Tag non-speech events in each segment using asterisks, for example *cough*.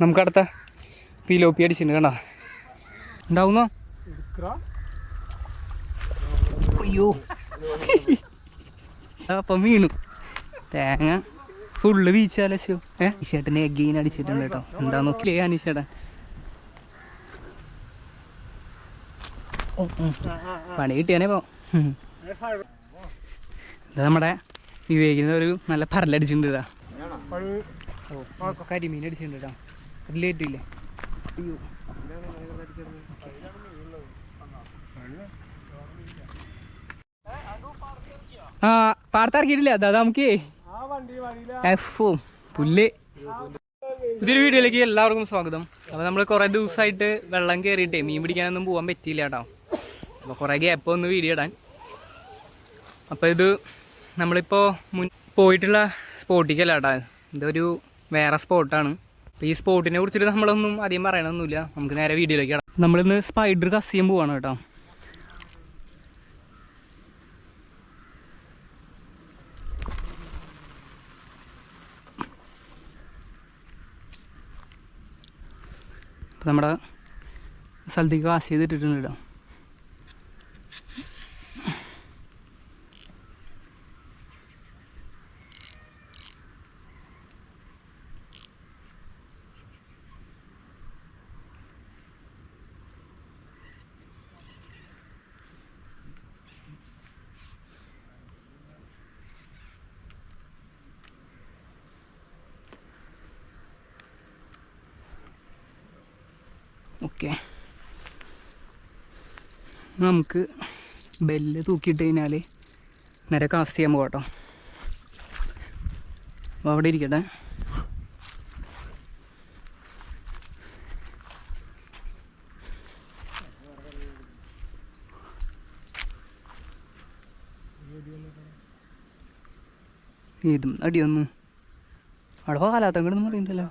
നമുക്ക് അടുത്ത പിലോപ്പി അടിച്ചിട്ടുണ്ട് കണ്ട? ഉണ്ടാവുന്നോ? അയ്യോ. അപ്പം വീണു. തേങ്ങ ഫുള്ള് വീച്ചാലോ ഏ? അനീഷേട്ടനെ എഗെയിൻ അടിച്ചിട്ടുണ്ട് കേട്ടോ. എന്താ നോക്കില്ലേ അനീഷേട്ടൻ. പണി കിട്ടിയാനേ പോ. ഇതാ ഇത് നമ്മുടെ വിവേകിന് ഒരു നല്ല പരലടിച്ചിട്ടുണ്ട് ഇതാ കരിമീൻ അടിച്ചിട്ടുണ്ട് കേട്ടോ. അതിലേറ്റില്ലേ അയ്യോ. ആ പാടത്തിറക്കിയിട്ടില്ല അതാ നമുക്ക്. എഫും പുല്ല്. ഇതൊരു വീഡിയോയിലേക്ക് എല്ലാവർക്കും സ്വാഗതം. അപ്പോൾ നമ്മൾ കുറേ ദിവസമായിട്ട് വെള്ളം കയറിയിട്ടേ മീൻ പിടിക്കാനൊന്നും പോകാൻ പറ്റിയില്ല കേട്ടോ. അപ്പോൾ കുറേ ഗ്യാപ്പ് ഒന്ന് വീഡിയോ ഇടാൻ. അപ്പോൾ ഇത് നമ്മളിപ്പോൾ മുൻ പോയിട്ടുള്ള സ്പോട്ടിക്കല്ല കേട്ടോ. ഇതൊരു വേറെ സ്പോട്ടാണ് ഈ സ്പോട്ടിനെ കുറിച്ചിട്ട് നമ്മളൊന്നും അധികം പറയണമൊന്നുമില്ല നമുക്ക് നേരെ വീഡിയോയിലേക്ക് ഇടാം നമ്മളിന്ന് സ്പൈഡർ കസ് ചെയ്യാൻ പോവാണ് കേട്ടോ. അപ്പോൾ നമ്മുടെ സ്ഥലത്തേക്ക് കാശ് ചെയ്തിട്ടിട്ടുണ്ട് കേട്ടോ. ഓക്കെ. നമുക്ക് ബെല്ല് തൂക്കിയിട്ട് കഴിഞ്ഞാൽ നേരെ കാസ്റ്റ് ചെയ്യാൻ പോകാം കേട്ടോ അപ്പോൾ അവിടെ ഇരിക്കട്ടെ. ഇതും അടിയൊന്ന്. അവിടെ കാലാത്തങ്ങടെന്ന് പറയണ്ടല്ലോ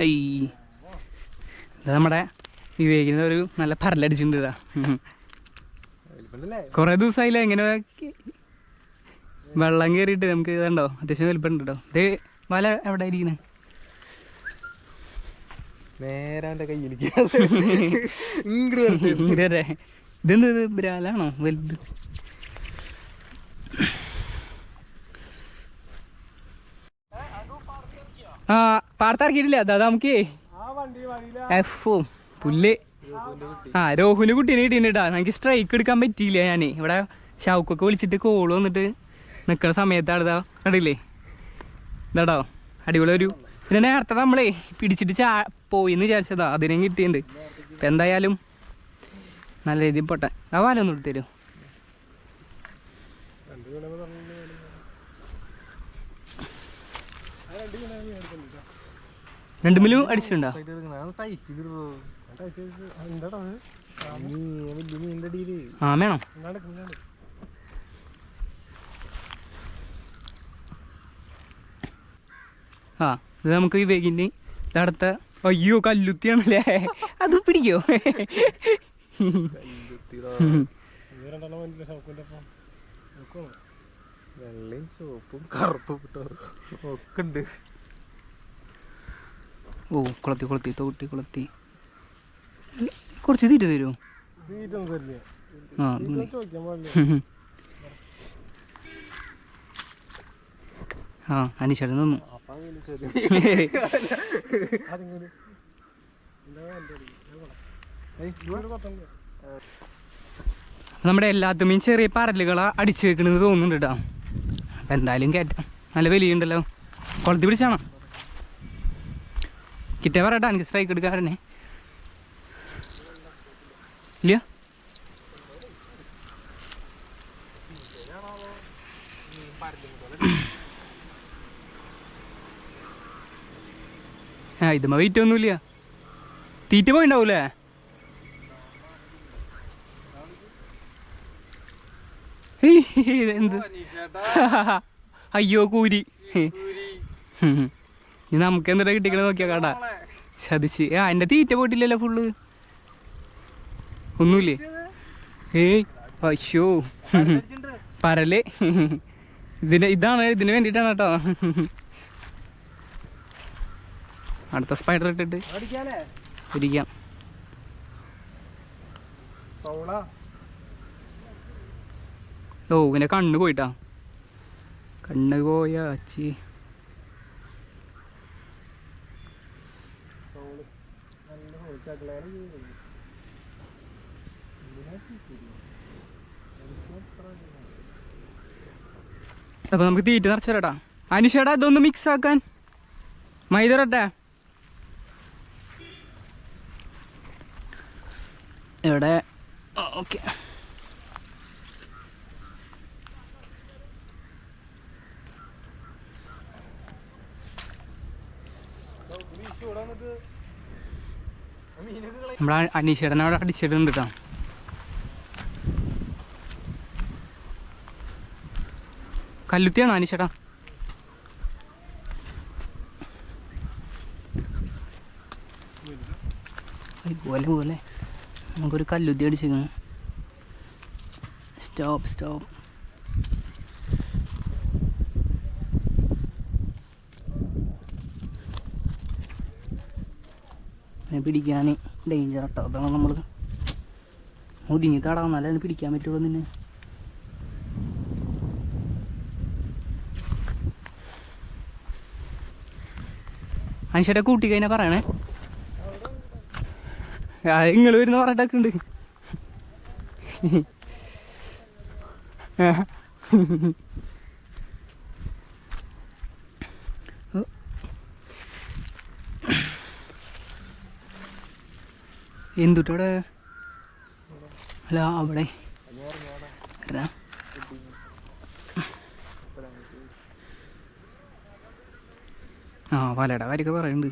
ഐ. ഇത് നമ്മുടെ വിവേകിന് ഒരു നല്ല പരലടിച്ചിട്ടുണ്ട് ഇതാ. കുറേ ദിവസമായില്ല എങ്ങനെ വെള്ളം കയറിയിട്ട് നമുക്ക് ഇതുണ്ടോ? അത്യാവശ്യം വലിപ്പമുണ്ട് കേട്ടോ ഇത് വല എവിടെ ഇരിക്കണേ നേരെ അവന്റെ കയ്യിലേക്ക്. ഇതെന്ത് ഇത്? ബ്രാലാണോ? വലുത്. ആ പാടത്തിറക്കിയിട്ടില്ല അതാ നമുക്ക്. പുല്ല്. ആ രോഹുൽ കുട്ടീനെ കിട്ടീട്ടാ എനിക്ക് സ്ട്രൈക്ക് എടുക്കാൻ പറ്റിയില്ല ഞാൻ ഇവിടെ ഷൗക്കൊക്കെ വിളിച്ചിട്ട് കോൾ വന്നിട്ട് നിൽക്കുന്ന സമയത്താണ് ഇതാ കണ്ടില്ലേ? ഇതാടോ അടിപൊളി ഒരു പിന്നെ നേരത്തെ നമ്മളെ പിടിച്ചിട്ട് ചാ പോയിന്ന് വിചാരിച്ചതാ. അതിനും കിട്ടിയിട്ടുണ്ട്. എന്തായാലും നല്ല രീതിയിൽ പോട്ടെ ആ വാലൊന്നും എടുത്തരും രണ്ട് മില്ലും അടിച്ചിട്ടുണ്ടോ? ആ ഇത് നമുക്ക് ഈ വേഗിന് ഇതടുത്ത അയ്യോ കല്ലുത്തിയാണല്ലേ? അത് പിടിക്കോ? വെള്ളയും ചുവപ്പും കറുപ്പും ഒക്കെ ഉണ്ട്. ഓ കുളത്തി കുളത്തി തോട്ടി കുളത്തി. കുറച്ച് തീറ്റ തരുമോ ആ. ആ അനീഷേട്ടൻ തന്നു നമ്മുടെ എല്ലാത്തുമ്മയും ചെറിയ പരലുകളാ അടിച്ചു വെക്കണെന്ന് തോന്നുന്നുണ്ട് കേട്ടോ അപ്പം എന്തായാലും കയറ്റാം നല്ല വലിയുണ്ടല്ലോ കുളത്തി പിടിച്ചാണോ? കിട്ടേ പറയട്ടെ എനിക്ക് സ്ട്രൈക്ക് എടുക്കാറന്നെ ഇല്ല ആ ഇതുമ്മ വെയിറ്റ് ഒന്നുമില്ല തീറ്റ പോയിണ്ടാവൂലേ ഇതെന്ത്? അയ്യോ കൂരി. ഇനി നമുക്ക് എന്താ കിട്ടിക്കണ നോക്കിയാ കാട്ടാ ചതിച്ച്. ആ എന്റെ തീറ്റ പോയിട്ടില്ലല്ലോ ഫുള്ള് ഒന്നുമില്ലേ? ഏയ് അയ്യോ. പരൽ. ഇതിന് ഇതാണ് ഇതിന് വേണ്ടിയിട്ടാണ് കേട്ടോ. അടുത്ത സ്പൈഡർ ഇട്ടിട്ട് ഇരിക്കാം. ഓ ഇവന്റെ കണ്ണ് പോയിട്ടാ. കണ്ണ് പോയ അച്ചി. അപ്പൊ നമുക്ക് തീറ്റ നിറച്ചേട്ടാ അനുഷേടാ ഇതൊന്ന് മിക്സ് ആക്കാൻ. മൈദ ഇടട്ടെ. എവിടെ? ഓക്കെ. നമ്മുടെ അനീഷേടനെ അവിടെ അടിച്ചിട്ടുണ്ട് കേട്ടോ. കല്ലുത്തിയാണോ അനീഷേട്ടാ പോലെ പോലെ. നമുക്കൊരു കല്ലുത്തി അടിച്ചിരിക്കുന്നു. സ്റ്റോപ്പ് സ്റ്റോപ്പ് അതിനെ പിടിക്കാൻ ഡേഞ്ചർ കേട്ടോ അതാണ് നമ്മൾ ഒതുങ്ങി തടാന്നാലേ അതിനെ പിടിക്കാൻ പറ്റുള്ളൂ നിന്നെ. അനുഷയുടെ കൂട്ടി കഴിഞ്ഞാൽ പറയണേ. നിങ്ങൾ വരുന്ന പറഞ്ഞിട്ടൊക്കെ ഉണ്ട്. എന്തുട്ടോടെ അല്ല അവിടെ. ആ വലയുടെ കാര്യമൊക്കെ പറയുന്നുണ്ട്.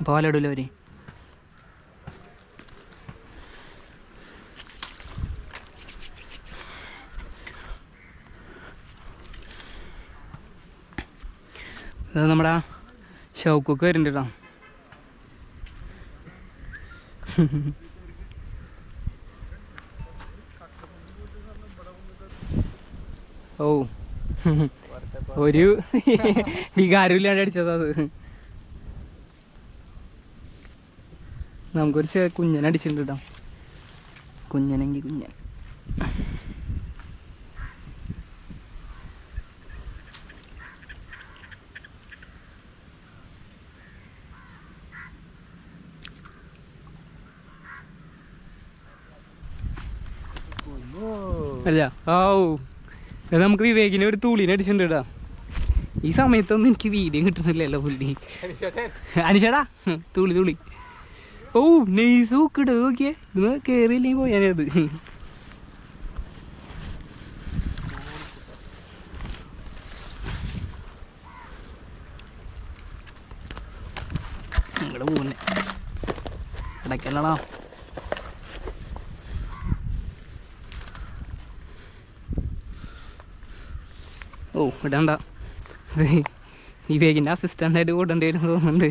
അപ്പോൾ വല ഇടൂല അവർ? നമ്മുടെ ഷൗക്കൊക്കെ വരുന്നുണ്ട് കേട്ടോ ഓ ഒരു *laughs* വികാരമില്ലാണ്ട് അടിച്ചതാ അത്. നമുക്കൊരു കുഞ്ഞനെ അടിച്ചിട്ടുണ്ട് കേട്ടോ കുഞ്ഞനെങ്കിൽ കുഞ്ഞൻ. ഓ ഇത് നമുക്ക് വിവേകിനെ ഒരു തൂളിനെ അടിച്ചിട്ടുണ്ട് കേട്ടോ ഈ സമയത്തൊന്നും എനിക്ക് വീഡിയോ കിട്ടുന്നില്ലല്ലോ പുള്ളി. അനുഷേടാ തുളി തുളി. ഓ നെയ്സ് നോക്കിട്ട് നോക്കിയേ. ഇന്ന് കയറിയില്ലെങ്കിൽ പോയാനത് നിങ്ങളുടെ പോകുന്നേ ഇടയ്ക്കല്ലടാ ഓ ഇടണ്ട. ഈ വേഗിന്റെ അസിസ്റ്റന്റ് കൂടേണ്ടി വരും തോന്നുന്നുണ്ട്.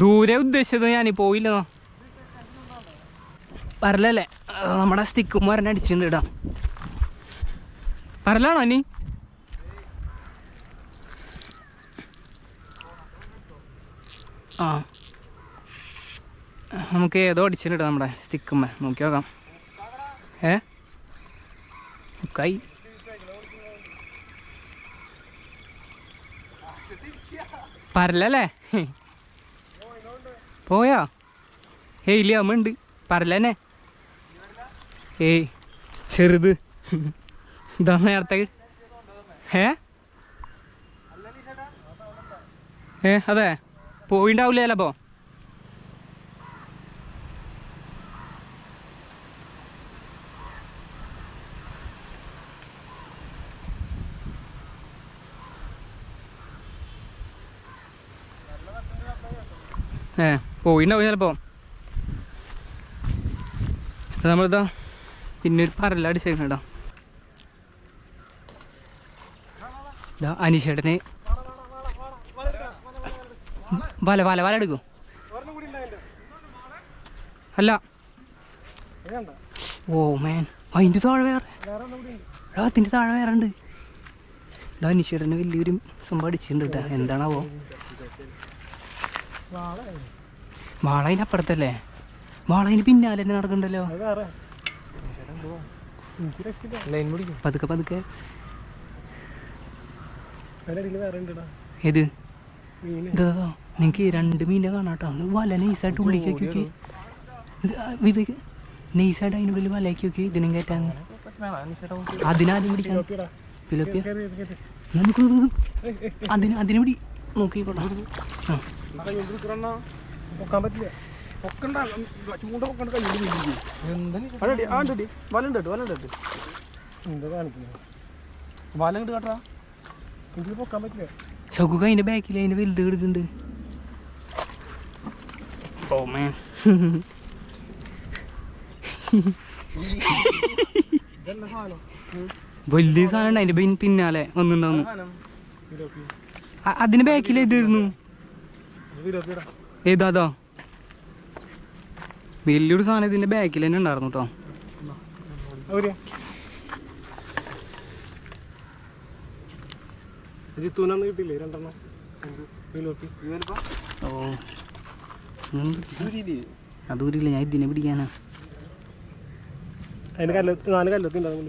ദൂരെ ഉദ്ദേശിച്ചത് ഞാൻ പോയില്ലെന്നോ. പറലല്ലേ നമ്മടെ സ്റ്റിക്കും മരണം അടിച്ചിട്ടുണ്ട് ഇടാം പറലാണോ നീ ആ. നമുക്ക് ഏതോ അടിച്ചിട്ടുണ്ട് നമ്മുടെ സ്റ്റിക്കുമ്മ. നോക്കി നോക്കാം. ഏ? കൈ. പരലല്ലേ? പോയാ? ഏയ് ഇല്ല അമ്മ പരലന്നെ. ഏയ് ചെറുത്. ഇതാ നേരത്തെ. ഏ? ഏ അതെ. പോയിണ്ടാവില്ലല്ലോ അപ്പോ ഏ പോയിണ്ടാവും ചിലപ്പോ നമ്മളിതാ പിന്നെ ഒരു പരല അടിച്ചേക്കണ ഇതാ അനീഷേട്ടന് വല വല വല എടുക്കും. അല്ല. ഓ മേൻ അതിന്റെ താഴെ വേറെ. അതിന്റെ താഴെ വേറെ ഉണ്ട്. ഇതാ നിഷേടന് വലിയൊരു സംഭവം അടിച്ചിട്ടുണ്ട് കേട്ടോ എന്താണാവോ? വാള അതിന്റെ അപ്പുറത്തല്ലേ? വാള അതിന് പിന്നാലെ തന്നെ നടക്കണ്ടല്ലോ? പതുക്കെ പതുക്കെ. ഏത്? ഇതാ നിങ്ങൾക്ക് രണ്ട് മീനെ കാണാട്ടോ. അത് വല നൈസായിട്ട് ഉള്ളിലേക്ക് നോക്കി വിവേക് നൈസായിട്ട് അതിന്റെ ഉള്ളിൽ വലയാക്കി നോക്കി ഇതിനും കയറ്റാന്ന് അതിനാദ്യം പിടിക്കാൻ പിലപ്പിയ. നമുക്ക് അതിന് അതിന് പിടി. നോക്കിക്കോട്ടെ ആ. പൊക്കാൻ പറ്റില്ല. പൊക്കണ്ട. ചൂണ്ട പൊക്കണ്ട. കയ്യിൽ അടി ആ ഉണ്ട് വല ഉണ്ട് വല ഉണ്ട് എന്താ കാണിക്കുന്നത് വല ഉണ്ട് എനിക്ക് പൊക്കാൻ പറ്റില്ല. ഷൗക്കുക്ക് അതിന്റെ ബാക്കിൽ അതിന്റെ വലുത് കിടക്കുന്നുണ്ട്. ഓ മാൻ ഇതല്ല സാധനം വലിയ സാധനം അതിന്റെ അതിന്റെ പിന്നാലെ അ- അതിന് ബാക്കിൽ ഏതായിരുന്നു ഏതാതോ വലിയൊരു സാധനം ഇതിന്റെ ബാക്കിൽ തന്നെ ഉണ്ടായിരുന്നു കേട്ടോ ജിത്തൂനൊന്നും കിട്ടില്ലേ രണ്ടെണ്ണം. വിലോപ്പി ഓ അതൂരില്ല ഞാൻ ഇതിനെ പിടിക്കാനാ. അതിന് കല്ലത്ത് നാല് ഉണ്ടാകും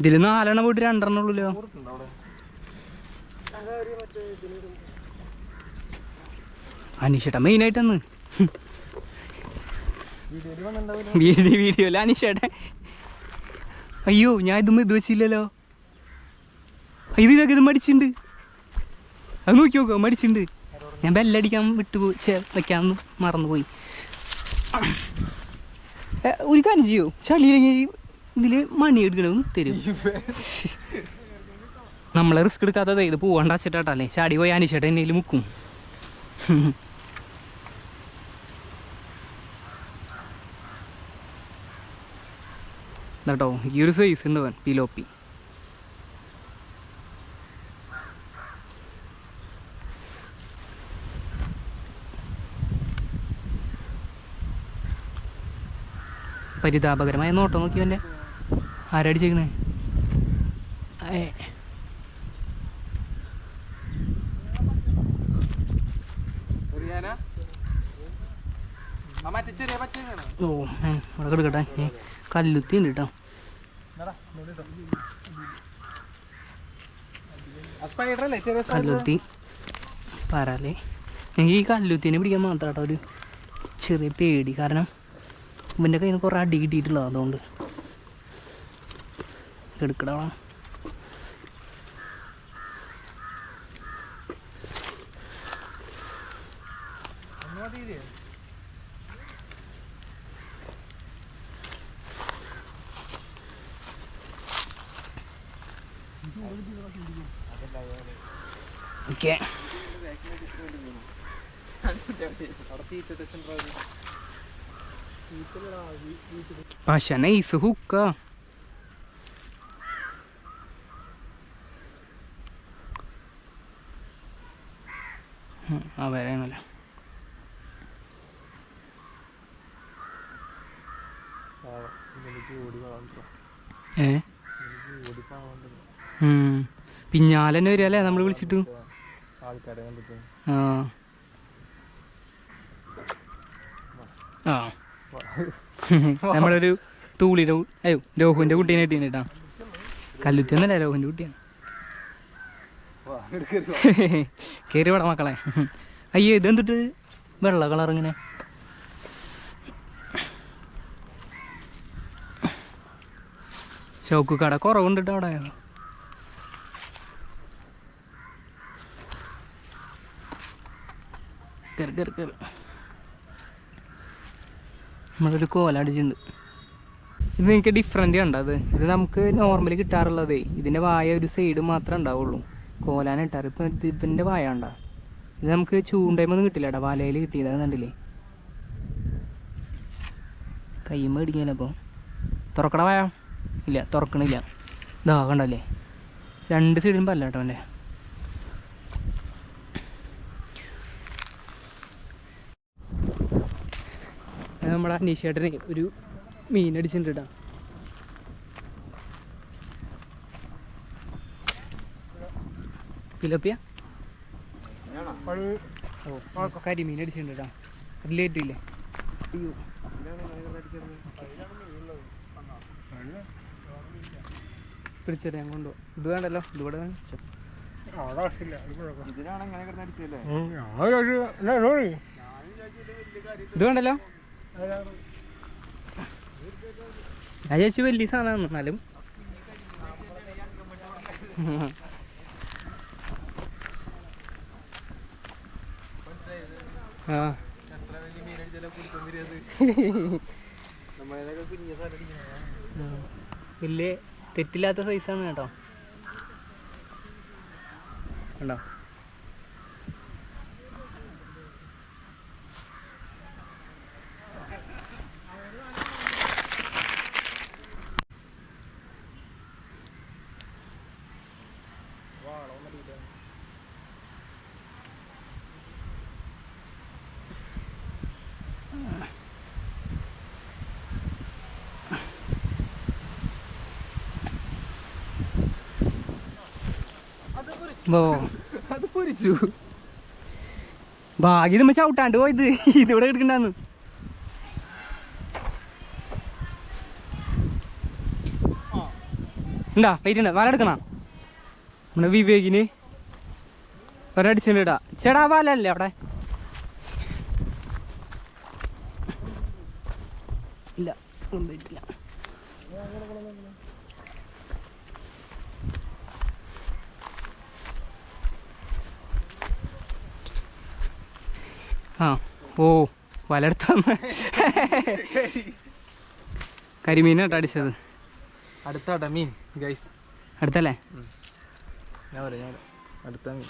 ഇതിൽ നാലെണ്ണം പോയിട്ട് രണ്ടെണ്ണം ഉള്ളൂല്ലോ. അനീഷേട്ടാ മെയിനായിട്ടെന്ന് വീഡിയോ വീഡിയോ അല്ല അനീഷേട്ടെ അയ്യോ ഞാൻ ഇതും ഇത് വെച്ചില്ലല്ലോ. അയ്യോ ഇതൊക്കെ ഇത് മടിച്ചിട്ടുണ്ട് അത് നോക്കി നോക്കോ മടിച്ചിട്ടുണ്ട് ഞാൻ ബെല്ലടിക്കാൻ വിട്ടുപോയി ചേ വയ്ക്കാൻ മറന്നുപോയി. ഒരു കാര്യം ചെയ്യോ. ചളിയിലെങ്കിൽ ഇതിൽ മണി എടുക്കണമെന്ന് തരും. നമ്മളെ റിസ്ക് എടുക്കാത്തത് ഇത് പോകണ്ട വെച്ചിട്ടാട്ടല്ലേ ചാടി പോയി അനിച്ചേട്ടൻ എന്നേലും മുക്കും. കേട്ടോ ഈ ഒരു സൈസ് ഉണ്ട് അവൻ പിലോപ്പി പരിതാപകരമായ നോട്ടം നോക്കി അവന്റെ ആരടിച്ചേക്കണേ ഏ ഓ ഇവിടെ കിടക്കട്ടെ. കല്ലുത്തി ഉണ്ട് കേട്ടോ കല്ലുത്തി. പാരാലേ എനിക്ക് ഈ കല്ലുത്തിനെ പിടിക്കാൻ മാത്രം ഒരു ചെറിയ പേടി. കാരണം ഇവന്റെ കയ്യിൽ നിന്ന് കുറേ അടി കിട്ടിയിട്ടുള്ളത് അതുകൊണ്ട്. എടുക്കടാ പക്ഷെ നൈസ് ഹുക്ക ആ വരാനല്ല ഏ. പിന്നാലെ തന്നെ വരിക അല്ലേ നമ്മൾ വിളിച്ചിട്ട്? കണ്ടിട്ട് ആ. *laughs* നമ്മളൊരു തൂളിയുടെ കു- അയ്യോ രോഹുവിന്റെ കുട്ടീനെ കിട്ടീന് കേട്ടാ കല്ലുത്തി എന്നല്ല രോഹുവിന്റെ കുട്ടിയാണ്. *laughs* കയറി വേണം മക്കളെ. *laughs* അയ്യോ ഇതെന്തിട്ട് വെള്ള കളർ ഇങ്ങനെ. ഷോക്ക് കട കുറവുണ്ടിട്ട് അവിടെ. കയറി കയറി കയറി നമ്മളൊരു കോല അടിച്ചിട്ടുണ്ട്. ഇത് നിങ്ങൾക്ക് ഡിഫറെന്റ് ആണ് അത്? ഇത് നമുക്ക് നോർമലി കിട്ടാറുള്ളതേ. ഇതിന്റെ വായ ഒരു സൈഡ് മാത്രമേ ഉണ്ടാവുള്ളൂ. കോലാൻ ഇട്ടാറ്. ഇപ്പം ഇതിന്റെ വായ ഉണ്ടാ ഇത് നമുക്ക് ചൂണ്ടയുമൊന്നും കിട്ടില്ല കേട്ടോ വലയിൽ കിട്ടിയത് അത് കണ്ടില്ലേ? കൈ ഇടിക്കാനോ അപ്പോൾ തുറക്കണ വായ? ഇല്ല തുറക്കണില്ല. ഇതാ കണ്ടല്ലേ രണ്ട് സൈഡിലും പല്ല കേട്ടോ നമ്മുടെ നിഷേട്ടനെ ഒരു മീൻ അടിച്ചിട്ടുണ്ട് പിലോപ്പിയ? ഓ കരിമീൻ അടിച്ചിട്ടുണ്ട് കേട്ടോ ഇല്ലേ അയ്യോ. പിടിച്ചിട്ട് ഞാൻ കൊണ്ടുപോകും ഇത് വേണ്ടല്ലോ വെച്ചോ അടിച്ചല്ലേ ഇത് വേണ്ടല്ലോ? ഞാൻ ചേച്ചി വലിയ സാധനമാണ് എന്നാലും. വലിയ തെറ്റില്ലാത്ത സൈസാണ് കേട്ടോ. കണ്ടോ ഓ അത് പൊരിച്ചു. ഭാഗ്യം നമ്മ ചവിട്ടാണ്ട് പോയത്. *laughs* ഇതിവിടെ എടുക്കണ്ടാന്ന് ഉണ്ടാ വെയിറ്റ് ഉണ്ട് വല എടുക്കണ. നമ്മുടെ വിവേകിന് ഒരടിച്ചിട്ടുണ്ട് ഇടാ. ചേടാ വല അല്ലേ അവിടെ? ഇല്ല കൊണ്ടുപോയിട്ടില്ല. ആ ഓ വലടുത്ത് വന്ന്. കരിമീനാട്ടോ അടിച്ചത്. അടുത്താട്ട മീൻ ഗൈസ് അടുത്തല്ലേ? ഞാൻ പറയാം ഞാൻ. അടുത്ത മീൻ.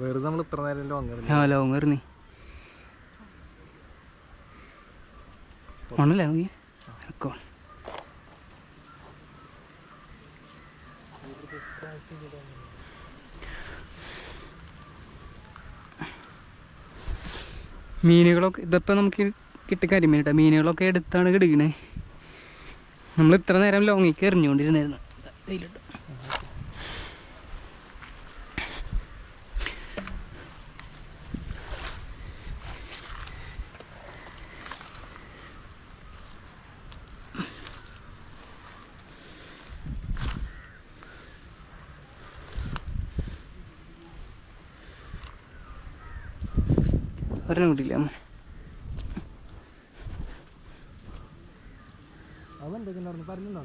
വെറുതെ നമ്മൾ ഇത്ര നേരം വന്നിരുന്നു ആ ലോങ് എറിഞ്ഞി ആണല്ലേ നോക്കി ഇറക്കോ. മീനുകളൊക്കെ ഇതിപ്പോൾ നമുക്ക് കിട്ടി കരിമീൻ കേട്ടോ മീനുകളൊക്കെ എടുത്താണ് കിടക്കണേ. നമ്മൾ ഇത്ര നേരം ലോങ്ങിക്ക് എറിഞ്ഞുകൊണ്ടിരുന്നായിരുന്നു. ഇതിലിട്ടു ഒരെണ്ണം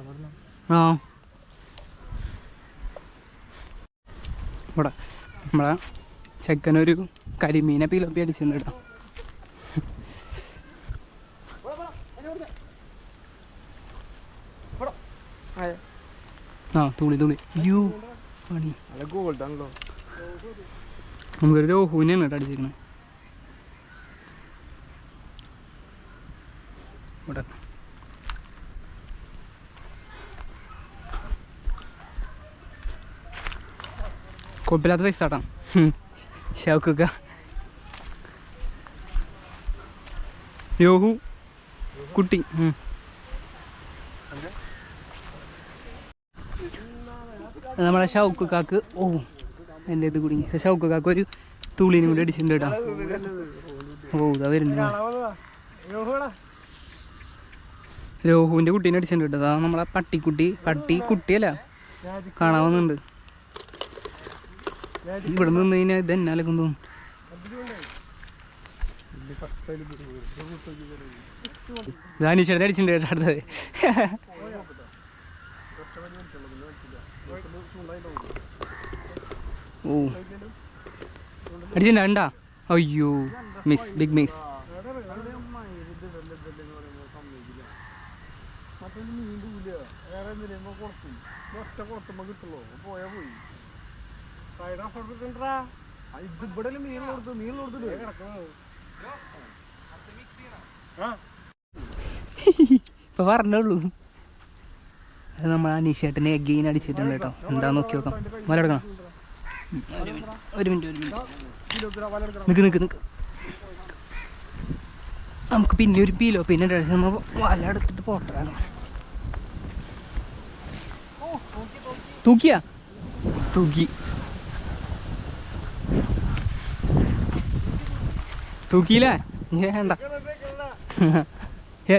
പറഞ്ഞു ആ. ഇവിടെ നമ്മളെ ചെക്കനൊരു കരിമീനെ പിലപ്പി അടിച്ചിട്ടുണ്ട് കേട്ടോ. ആ തുണി തുണി. അയ്യോ പണി. നമുക്കൊരു രോഹുവിനെയാണ് കേട്ടോ അടിച്ചിരിക്കണത് ഇവിടെ കുഴപ്പമില്ലാത്ത പൈസ ആട്ടാ ഷൗക്കൊക്കെ യോഹു. കുട്ടി. നമ്മളെ നമ്മളെ ഷൗക്കാക്ക് ഓ എന്റെ ഇത് കുടുങ്ങി. ഷൗക്ക് കാക്ക് ഒരു തുള്ളിനും കൂടി അടിച്ചിട്ടുണ്ട് കേട്ടോ. ഓ ഇതാ വരുന്നു രോഹുവിന്റെ കുട്ടീനെ അടിച്ചിട്ടുണ്ട് കേട്ടോ. അതാ നമ്മളെ പട്ടിക്കുട്ടി പട്ടി കുട്ടിയല്ല. കാണാൻ വന്നിട്ടുണ്ട്. ഇവിടെ നിന്ന് കഴിഞ്ഞാൽ ഇത് എന്നാ അലക്കും തോന്നും കേട്ടോ അടുത്തത്. ഓ. അയ്യോ. മിസ് ബിഗ് മിസ് മറ്റൊന്നും ഇല്ല വേറെ എന്തിനാ കൊടുത്തു ഒറ്റ കൊടുത്തുമ്പോ കിട്ടുള്ളൂ. പോയാ പോയി. ഇത് ഇവിടെ മീൻ കൊടുത്തു മീൻ കൊടുത്തിട്ട് ആ? ഇപ്പൊ പറഞ്ഞുള്ളൂ അത് നമ്മൾ അനീഷേട്ടനെ ഗെയിൻ അടിച്ചിട്ടുണ്ട് കേട്ടോ. എന്താ നോക്കി നോക്കാം. മല എടുക്കണം. ഒരു മിനിറ്റ് ഒരു മിനിറ്റ്. നിക്ക് നിക്ക് നിക്ക്. നമുക്ക് പിന്നെ ഒരു പീലോ പിന്നെ അടിച്ച് നമ്മൾ വല എടുത്തിട്ട് പോട്ടാണ് തൂക്കിയാ? തൂക്കി. തൂക്കിയില്ലേ? വേണ്ട.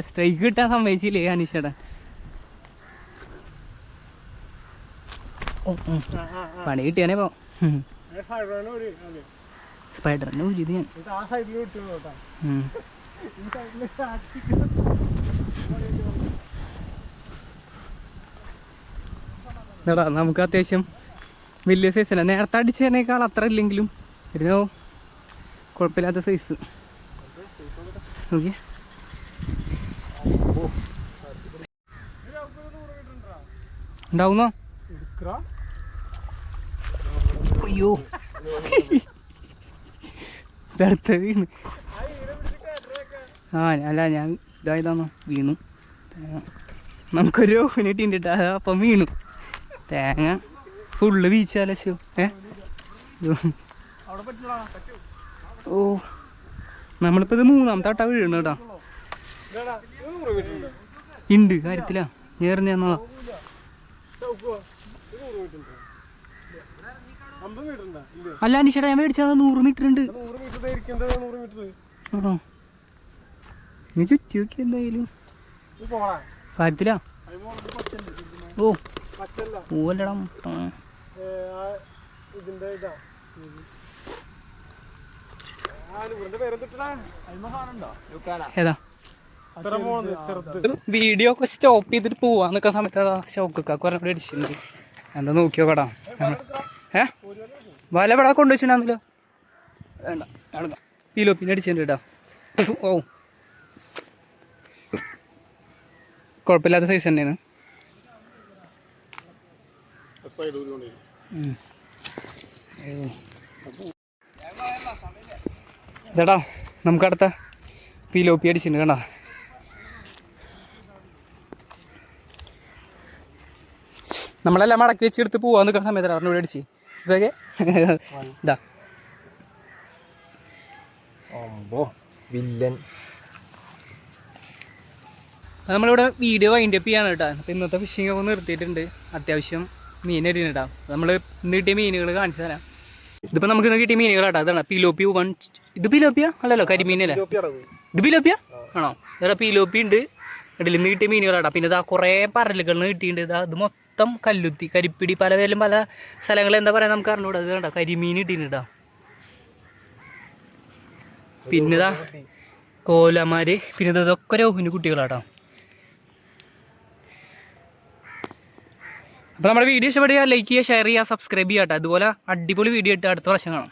സ്ട്രൈക്ക് കിട്ടാൻ സമ്മതിച്ചില്ലേ അനീഷേടാ. പണി കിട്ടിയാനേ പോ സ്പൈഡറിനെ ഊരിയത് ഞാൻ. എടാ നമുക്ക് അത്യാവശ്യം വലിയ സൈസാണ് നേരത്തെ അടിച്ചതിനേക്കാൾ അത്ര ഇല്ലെങ്കിലും ഒരു കുഴപ്പമില്ലാത്ത സൈസ് ഓക്കെ ഉണ്ടാവുന്നോ? അയ്യോ. വീണ്. ആ അല്ല ഞാൻ ഇതായതാണോ വീണു. തേങ്ങ. നമുക്കൊരു ഓഹനിട്ടിട്ട് അപ്പം വീണു. തേങ്ങ ഫുള്ള് വീച്ചാലോ ഏ? അവിടെ പറ്റില്ല പറ്റൂ ഓ. നമ്മളിപ്പോൾ ഇത് മൂന്നാമത്തെ ആട്ടാ വീഴണം കേട്ടോ. ഉണ്ട്. കാര്യത്തിലാ. ഇല്ലേ അല്ല അനിഷേട്ടാ ഞാൻ മേടിച്ചാൽ നൂറ് മീറ്റർ ഉണ്ട് ആണോ? നീ ചുറ്റി നോക്കി എന്തായാലും. കാര്യത്തിലാ? പച്ചണ്ട് ഓ അല്ലടാ ഇതിന്റെ ഇതാ ആ ഇവരുടെ പേരെന്തിട്ടാ അതിന് സാധനം ഉണ്ടോ ഏതാ? വീഡിയോ ഒക്കെ സ്റ്റോപ്പ് ചെയ്തിട്ട് പോവാൻ നിൽക്കുന്ന സമയത്ത് ഷോക്കൊക്കെ കുറെ അടിച്ചിട്ടുണ്ട് എന്താ നോക്കിയോ കടാ? ഏ? വല ഇവിടെ കൊണ്ടുവച്ചിട്ടുണ്ടല്ലോ വേണ്ട അടുക്ക കിലോ പിന്നെ അടിച്ചിട്ടുണ്ട് കേട്ടോ. ഓ. കുഴപ്പമില്ലാത്ത സൈസ് തന്നെയാണ്. ഉം. ഏ. ഇതെടാ നമുക്ക് അടുത്ത പിലോപ്പി അടിച്ചിട്ടുണ്ട് കണ്ടാ? നമ്മളെല്ലാം മടക്കി വെച്ച് എടുത്ത് പോവാൻ നിൽക്കുന്ന സമയത്ത് അറിഞ്ഞു അടിച്ച്. ഇതൊക്കെ *laughs* ഇതാ. വില്ലൻ. നമ്മളിവിടെ വീഡിയോ വൈൻഡ് അപ്പ് ചെയ്യാണ് കേട്ടോ. അപ്പോൾ ഇന്നത്തെ ഫിഷിംഗ് ഒക്കെ നിർത്തിയിട്ടുണ്ട്. അത്യാവശ്യം മീൻ അരിയുന്നുണ്ടാ നമ്മൾ ഇന്ന് കിട്ടിയ മീനുകൾ കാണിച്ചു തരാം. ഇതിപ്പോൾ നമുക്ക് ഇന്ന് കിട്ടിയ മീനുകളാട്ടോ അതാണ് പിലോപ്പി വൺ ഇത് പിലോപ്പിയ അല്ലല്ലോ കരിമീനല്ലേ ഇത് പിലോപ്പിയ ആണോ? ഇവിടെ പിലോപ്പി ഉണ്ട്. ഇടയിൽ നിന്ന് കിട്ടിയ മീനുകളാട്ടോ പിന്നെ ഇതാ കുറേ പരലുകളിൽ നിന്ന് കിട്ടിയിട്ടുണ്ട്. ഇതാ ഇത് മൊത്തം കല്ലുത്തി കരിപ്പിടി പല പേരിലും പല സ്ഥലങ്ങളിൽ എന്താ പറയുക നമുക്ക് അറിഞ്ഞൂടാ. ഇത് കണ്ടോ? കരിമീൻ കിട്ടിയിട്ടാ പിന്നെ ഇതാ കോലമാര്. പിന്നെ ഇത് ഇതൊക്കെ രോഹിന് കുട്ടികളാട്ടോ. അപ്പോൾ നമ്മുടെ വീഡിയോ ഇഷ്ടപ്പെടുക ലൈക്ക് ചെയ്യുക ഷെയർ ചെയ്യുക സബ്സ്ക്രൈബ് ചെയ്യുക അതുപോലെ അടിപൊളി വീഡിയോ ഇട്ട് അടുത്ത പ്രാവശ്യം കാണാം.